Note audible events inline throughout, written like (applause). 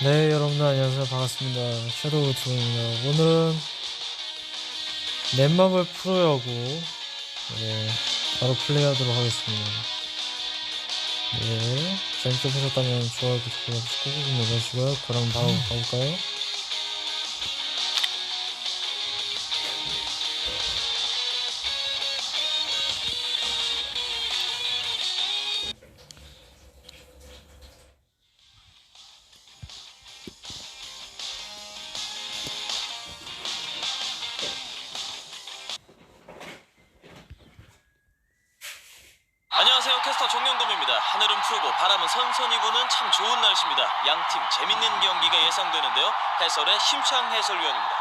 네 여러분들 안녕하세요. 반갑습니다. 섀도우 투입니다. 오늘은 넷마블 프로야구 네, 바로 플레이하도록 하겠습니다. 네 재밌게 보셨다면 좋아요 구독 꾹꾹 눌러주시고요. 그럼 바로 가볼까요? 안녕하세요. 캐스터 정영dom입니다. 하늘은 푸르고 바람은 선선히 부는 참 좋은 날씨입니다. 양팀 재밌는 경기가 예상되는데요. 해설의 심창 해설위원입니다.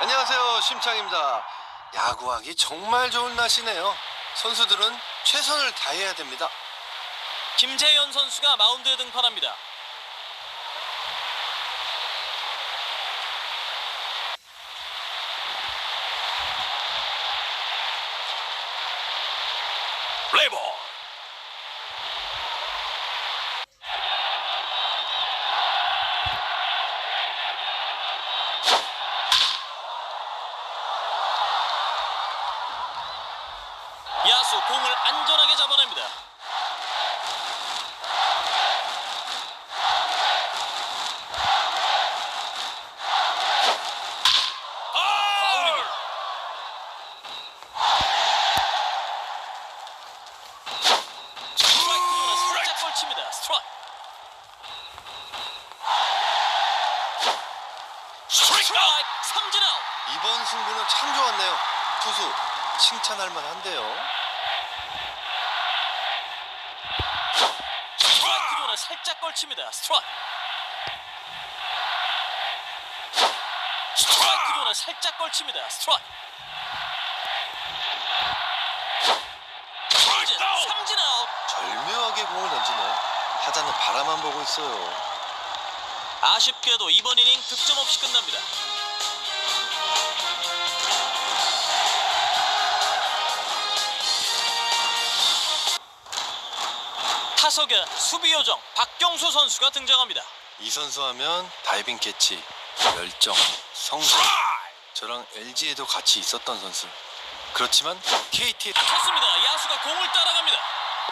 안녕하세요. 심창입니다. 야구하기 정말 좋은 날씨네요. 선수들은 최선을 다해야 됩니다. 김재현 선수가 마운드에 등판합니다. 레이볼 야수 공을 안전하게 잡아냅니다. 스트라이크. 스트라이크 삼진 아웃. 이번 승부는 참 좋았네요 투수 칭찬할 만한데요 살짝 걸칩니다. 스트라이크. 스트라이크 존에 살짝 걸칩니다. 스트라이크. 삼진, 삼진 아웃. 절묘하게 공을 던지네요 타자는 바라만 보고 있어요 아쉽게도 이번 이닝 득점 없이 끝납니다. 타석에 수비 요정 박경수 선수가 등장합니다. 이 선수 하면 다이빙 캐치 열정 성실 저랑 LG에도 같이 있었던 선수 그렇지만 KT 쳤습니다. 야수가 공을 따라갑니다.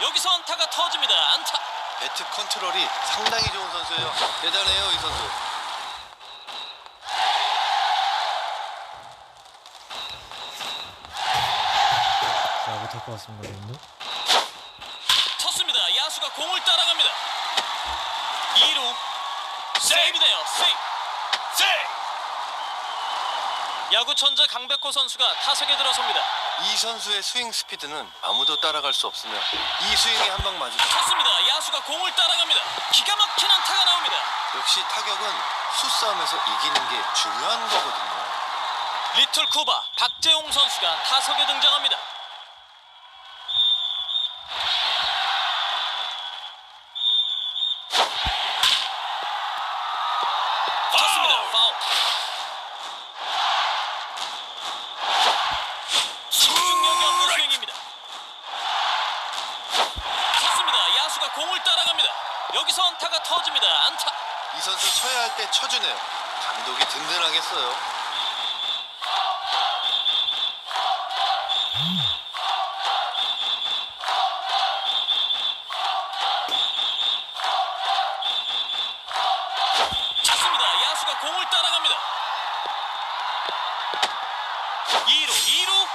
여기서 안타가 터집니다. 안타. 배트 컨트롤이 상당히 좋은 선수예요 대단해요 이 선수 자 못할 것 같습니다 여러 야수가 공을 따라갑니다. 2루 세이브네요. 세이브. 세이브. 야구 천재 강백호 선수가 타석에 들어섭니다. 이 선수의 스윙 스피드는 아무도 따라갈 수 없으며 이 스윙에 한방 맞으면 쳤습니다. 야수가 공을 따라갑니다. 기가 막힌 안타가 나옵니다. 역시 타격은 수싸움에서 이기는 게 중요한 거거든요. 리틀 쿠바 박재홍 선수가 타석에 등장합니다. 파울. 집중력이 없는 스윙입니다. 쳤습니다. 공을 따라갑니다. 여기서 안타가 터집니다. 안타. 이 선수 쳐야 할 때 쳐주네요. 감독이 든든하겠어요. 찼습니다. 야수가 공을 따라갑니다. 2루, 2루.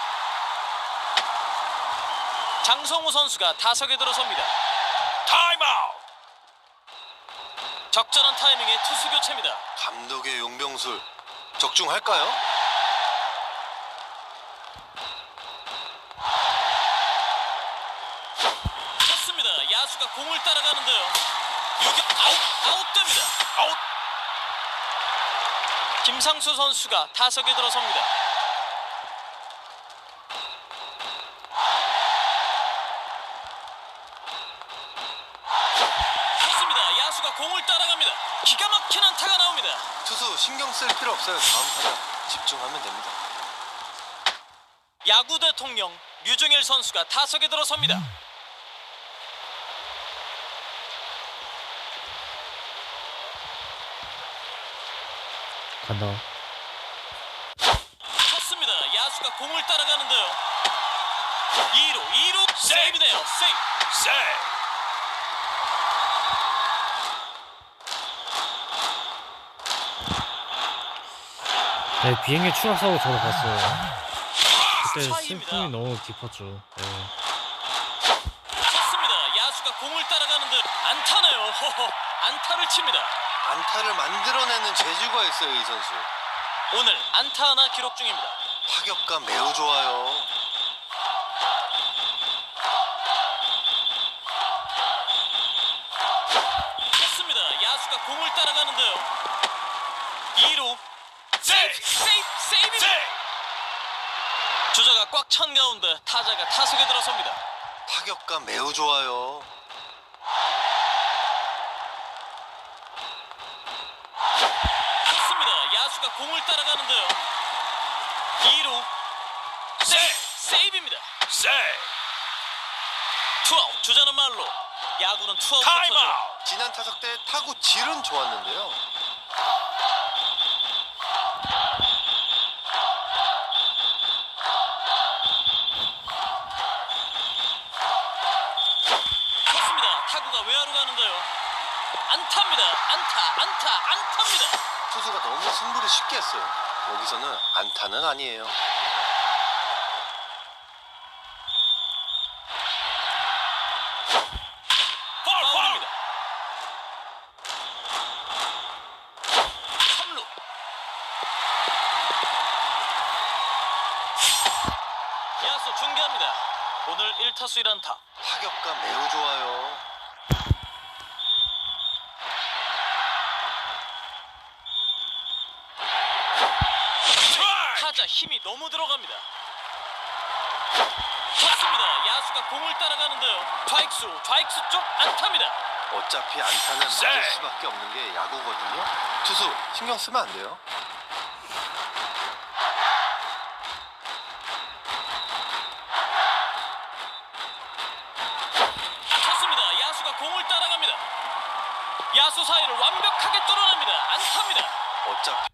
장성우 선수가 타석에 들어섭니다. 타임아웃. 적절한 타이밍에 투수 교체입니다. 감독의 용병술 적중할까요? 쳤습니다. 야수가 공을 따라가는데요. 유격 아웃, 아웃됩니다. 아웃. 김상수 선수가 타석에 들어섭니다. 야수가 공을 따라갑니다. 기가 막힌 안타가 나옵니다. 투수 신경 쓸 필요 없어요. 다음 타자 집중하면 됩니다. 야구 대통령 류종일 선수가 타석에 들어섭니다. 간다. 쳤습니다. 야수가 공을 따라가는데요. 2루, 2루 세이브네요. 세이브. 세이브. 네, 비행기 추락 사고 저도 봤어요. 그때. 슬픔이 너무 깊었죠. 네. 쳤습니다. 야수가 공을 따라가는데 안타네요. 허허. 안타를 칩니다. 안타를 만들어내는 재주가 있어요 이 선수. 오늘 안타 하나 기록 중입니다. 타격감 매우 좋아요. 쳤습니다. 야수가 공을 따라가는데요. 2루 세이브 세이브 세이브 찬 가운데 타자가 타석에 들어섭니다. 타격감 매우 좋아요. 쳤습니다. 야수가 공을 따라가는데요. 2루 세이브 세이브입니다. 세이브 투아웃 주자는 말로 야구는 투아웃 부터죠. 지난 타석 때 타구 질은 좋았는데요. 쳤습니다. 타구가 외야로 가는데요. 안타입니다. 안타 안타 안타입니다. 투수가 너무 승부를 쉽게 했어요. 여기서는 안타는 아니에요. 파울입니다. 3루 야수 중계합니다. 오늘 1타수 1안타. 타격감 매우 좋아요. 타자 힘이 너무 들어갑니다. 쳤습니다. 야수가 공을 따라가는데요. 좌익수, 좌익수 쪽 안타입니다. 어차피 안타는 맞을 수밖에 없는 게 야구거든요. 투수 신경 쓰면 안 돼요. 쳤습니다. 야수가 공을 따라갑니다. 야수 사이를 완벽하게 뚫어냅니다. 안타입니다. 어차피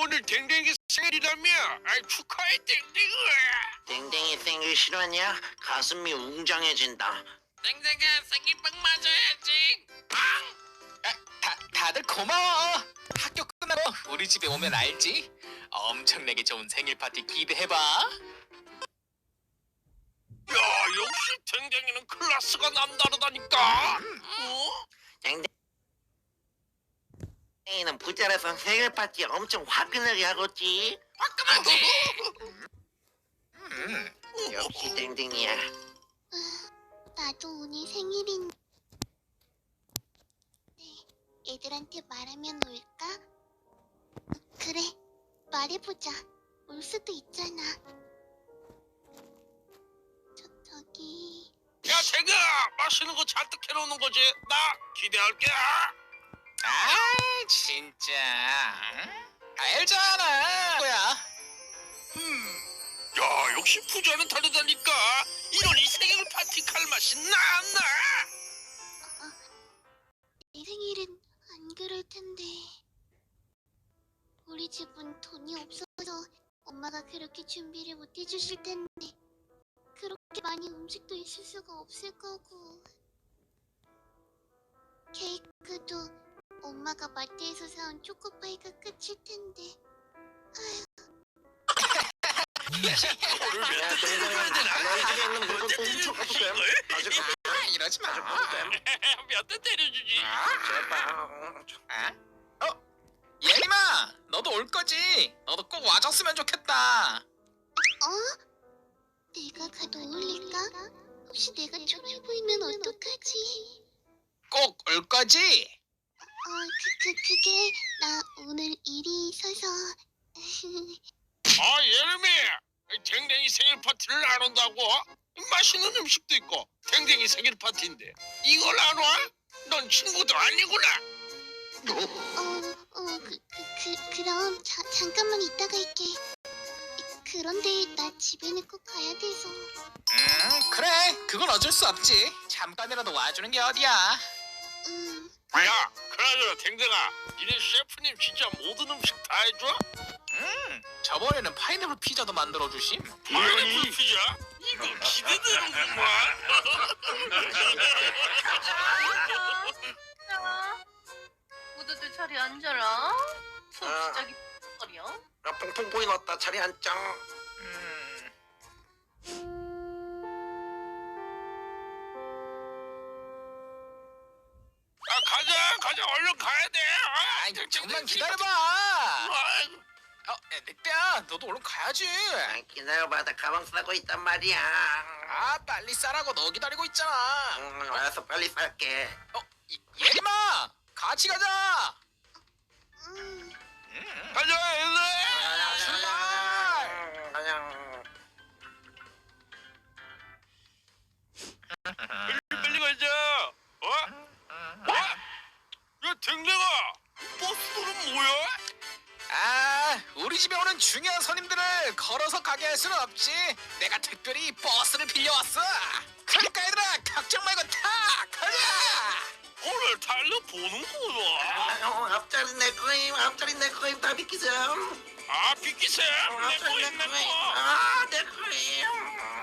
오늘 댕댕이 생일이라며? 아이 축하해 댕댕아. 댕댕이 생일 싫어하냐? 가슴이 웅장해진다. 댕댕아 생일빵 맞아야지. 다, 다들 고마워. 학교 끝나고 우리 집에 오면 알지? 엄청나게 좋은 생일 파티 기대해봐. 야 역시 댕댕이는 클래스가 남다르다니까. 어? 댕댕이는 부자라서 생일 파티 엄청 화끈하게 하겠지. 화끈하지. 음, 역시 댕댕이야. 나도 오늘 생일인데 애들한테 말하면 올까? 그래 말해보자 올 수도 있잖아 저, 저기 야 댕아 맛있는 거 잔뜩 해놓는 거지. 나 기대할게. 아 진짜. 응? 알잖아. 뭐야? 야 역시 부자는 다르다니까. 이런 이 생일 파티 갈 맛이 나나. 내 생일은 안 그럴 텐데 우리 집은 돈이 없어서 엄마가 그렇게 준비를 못 해주실 텐데 그렇게 많이 음식도 있을 수가 없을 거고 케이크도 엄마가 마트에서 사온 초코파이가 끝일 텐데 이러지? 예림아, 너도 올 거지? 너도 꼭 와줬으면 좋겠다. 어? 내가 가도 어울릴까? 혹시 내가 초라해 보이면 어떡하지? 꼭 올 거지? 어, 그, 그, 그게 나 오늘 일이 있어서 아 예림이 댕댕이 생일 파티를 안 온다고? 맛있는 음식도 있고 댕댕이 생일 파티인데 이걸 안 와? 넌 친구도 아니구나 어, 어, 그, 그, 그, 그럼 자, 잠깐만 이따가 할게. 그런데 나 집에는 꼭 가야 돼서. 음, 그래. 그건 어쩔 수 없지. 잠깐이라도 와주는 게 어디야? 음, 야 그나저나 댕댕아 니네 셰프님 진짜 모든 음식 다 해줘? 음, 저번에는 파인애플 피자도 만들어 주심. 파인애플 피자? 이거 기대되는구만 (laughs) 모두들 자리 앉아라. 수업 아. 시작이 거리야. 야, 퐁퐁 보이 났다. 자리 앉자. 음, 니들 잠깐만 기다려봐. 어, 야, 늑대야, 너도 얼른 가야지. 아, 기다려봐 나 가방 싸고 있단 말이야 아, 빨리 싸라고 너 기다리고 있잖아. 음, 알아서 빨리 쌀게 어, 얘들아, 같이 가자. 가자, 얘들아! 빨리 빨리 가자. 어? 어? 야, 등등아. 버스로 뭐야? 아, 우리 집에 오는 중요한 손님들을 걸어서 가게 할 수는 없지. 내가 특별히 버스를 빌려왔어. 그러니까 얘들아, 걱정 말고 타! 가자! 오늘 달러 보는구나. 어, 앞자리 내 거임, 앞자리 내 거임, 다 비키셈. 아, 비키셈. 어, 내 앞자리 거임, 내 거. 아, 내 거임.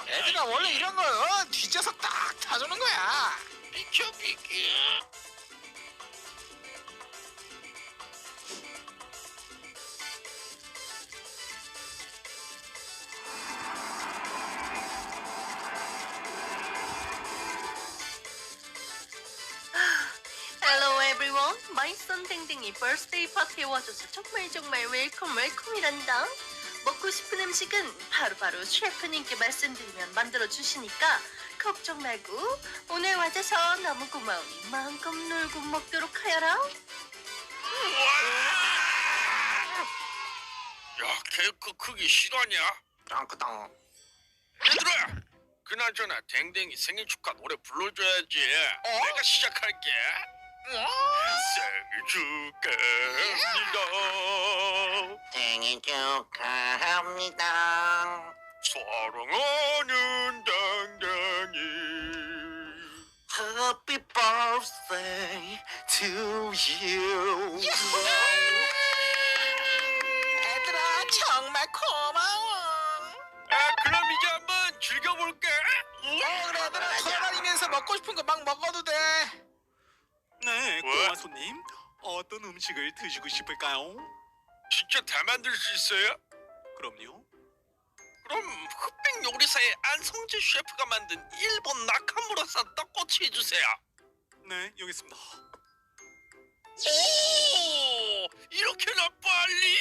애들아, 원래 이런 거 어, 뒤져서 딱 타주는 거야. 비켜, 비켜. Son 댕댕이 birthday 파티에 와줘서 정말 정말 웰컴 웰컴이란다. 먹고 싶은 음식은 바로바로 셰프님께 말씀드리면 만들어 주시니까 걱정 말고 오늘 와줘서 너무 고마우니 마음껏 놀고 먹도록 하여라. 야 케이크 크기 실화냐? 땅크땅. 얘들아. 그나저나 댕댕이 생일 축하 노래 불러줘야지. 내가 시작할게. 생일 축하합니다. 생일 축하합니다. 사랑하는 댕댕이. Happy birthday to you. 얘들아 정말 고마워. 아, 그럼 이제 한번 즐겨볼게. 어 그래 얘들아 돌아다니면서 먹고 싶은 거 막 먹어도 돼. 네, 뭐? 꼬마 손님. 어떤 음식을 드시고 싶을까요? 진짜 다 만들 수 있어요? 그럼요. 그럼 흑백 요리사의 안성재 셰프가 만든 일본 나카무라사 떡꼬치 해주세요. 네, 여기 있습니다. 오, 이렇게나 빨리?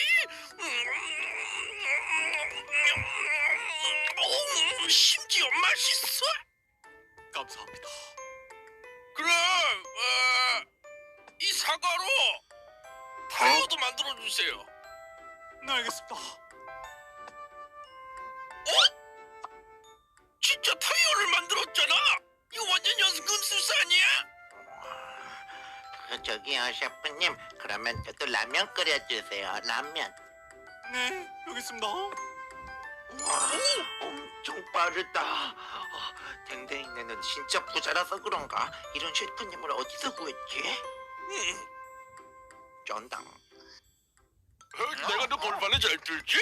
오, 심지어 맛있어. 감사합니다. 그럼 어, 이 사과로 타이어도 만들어 주세요. 네, 알겠습니다. 진짜 타이어를 만들었잖아. 이거 완전 연금술사 아니야? 그 저기요 셰프님 그러면 저도 라면 끓여주세요 라면 네, 여기 있습니다. 와 엄청 빠르다 어, 댕댕이네는 진짜 부자라서 그런가 이런 셰프님을 어디서 구했지? 응. 쩐당 어, 내가 더 골반을 잘 들지?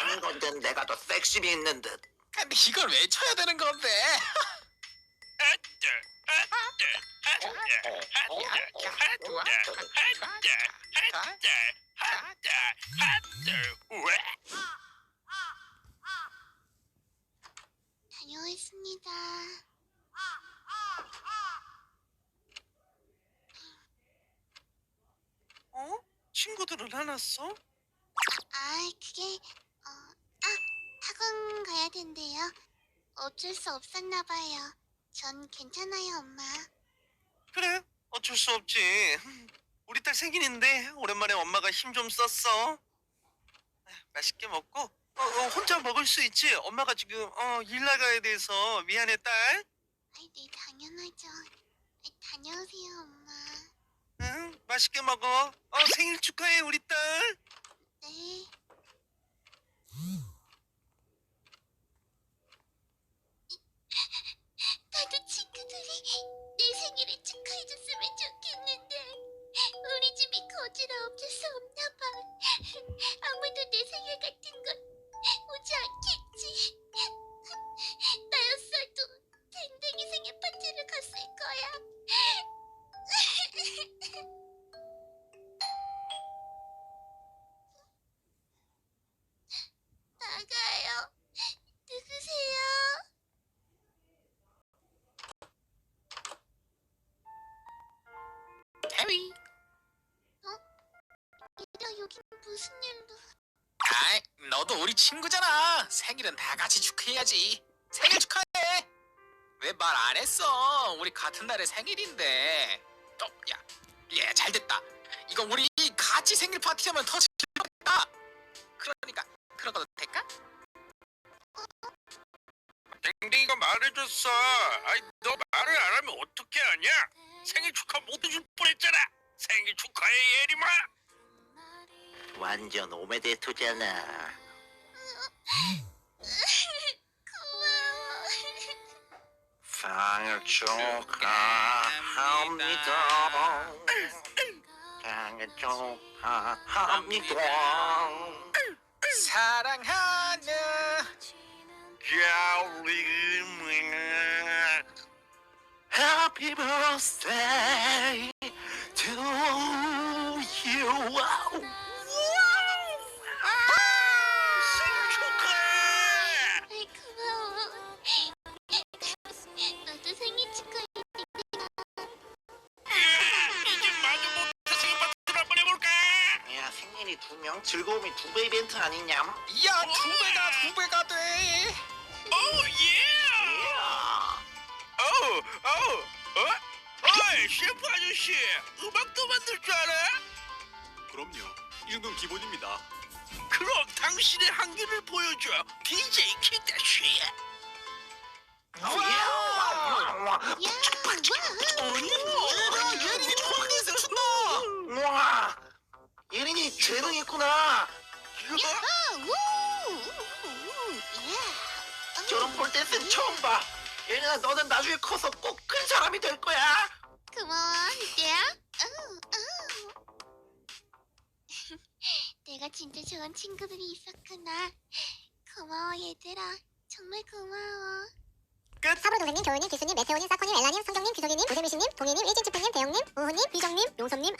아닌 건데 내가 더 섹시미 있는 듯 근데 이걸 왜 쳐야 되는 건데? 다녀왔습니다. 어? 친구들은 안 왔어? 아, 그게 어, 아, 학원 가야 된대요. 어쩔 수 없었나 봐요. 전 괜찮아요, 엄마. 그래 어쩔 수 없지 우리 딸 생일인데 오랜만에 엄마가 힘 좀 썼어 맛있게 먹고 어, 어, 혼자 먹을 수 있지 엄마가 지금 어, 일 나가야 돼서 미안해 딸 아이, 네, 당연하죠. 아이, 다녀오세요, 엄마. 응, 맛있게 먹어 어, 생일 축하해 우리 딸 네. (laughs) 나도 친구들이 내 생일을 축하해줬으면 좋겠는데 우리 집이 거지라 수 없나 봐. (laughs) 아무도 내 생일 같은 건 오지 않겠지. 나였어도 댕댕이 생일 파티를 갔을 거야. 나가요. 누구세요? 해위. 얘들아 여기 무슨 일로? 아이, 너도 우리 친구잖아. 생일은 다 같이 축하해야지. 생일 축하해. 왜 말 안 했어? 우리 같은 날에 생일인데. 어, 야, 예, 잘 됐다. 이거 우리 같이 생일 파티 하면 더 즐겁다. 그러니까 그런 것도 될까? 댕댕이가 말해줬어. 아이, 너 말을 안 하면 어떻게 하냐? 생일 축하 못 해줄 뻔했잖아. 생일 축하해, 예림아. 완전 오메데토잖아. 생일 축하합니다. 생일 축하합니다. 사랑하는 Happy birthday to you. 생일이 두 명, 즐거움이 두 배 이벤트 아니냐? 야두 배가 두 배가 돼 오 예. 어우 어우 어? 어이 셰프 아저씨 음악도 만들 줄 알아? 그럼요. 이 정도는 기본입니다. 그럼 당신의 한계를 보여줘 DJ 킹다쉬 어, 예. 야, 와. 예린이 통화에서 준다 와, 예린이 재능 있구나. 아, 우. 우. 야. 저런 폴댄스는 처음 봐. 예린아, 너는 나중에 커서 꼭 큰 사람이 될 거야. 고마워, 이때야. 아우, 아우. 내가 진짜 좋은 친구들이 있었구나. 고마워, 얘들아. 정말 고마워. 사브로 동생님, 교우님, 기수님, 메테오님, 사코님, 엘라님, 성경님, 귀석이님, 고재미신님, 동희님, 일진치프님, 대영님, 우ሁ님, 비정님, 용섭님,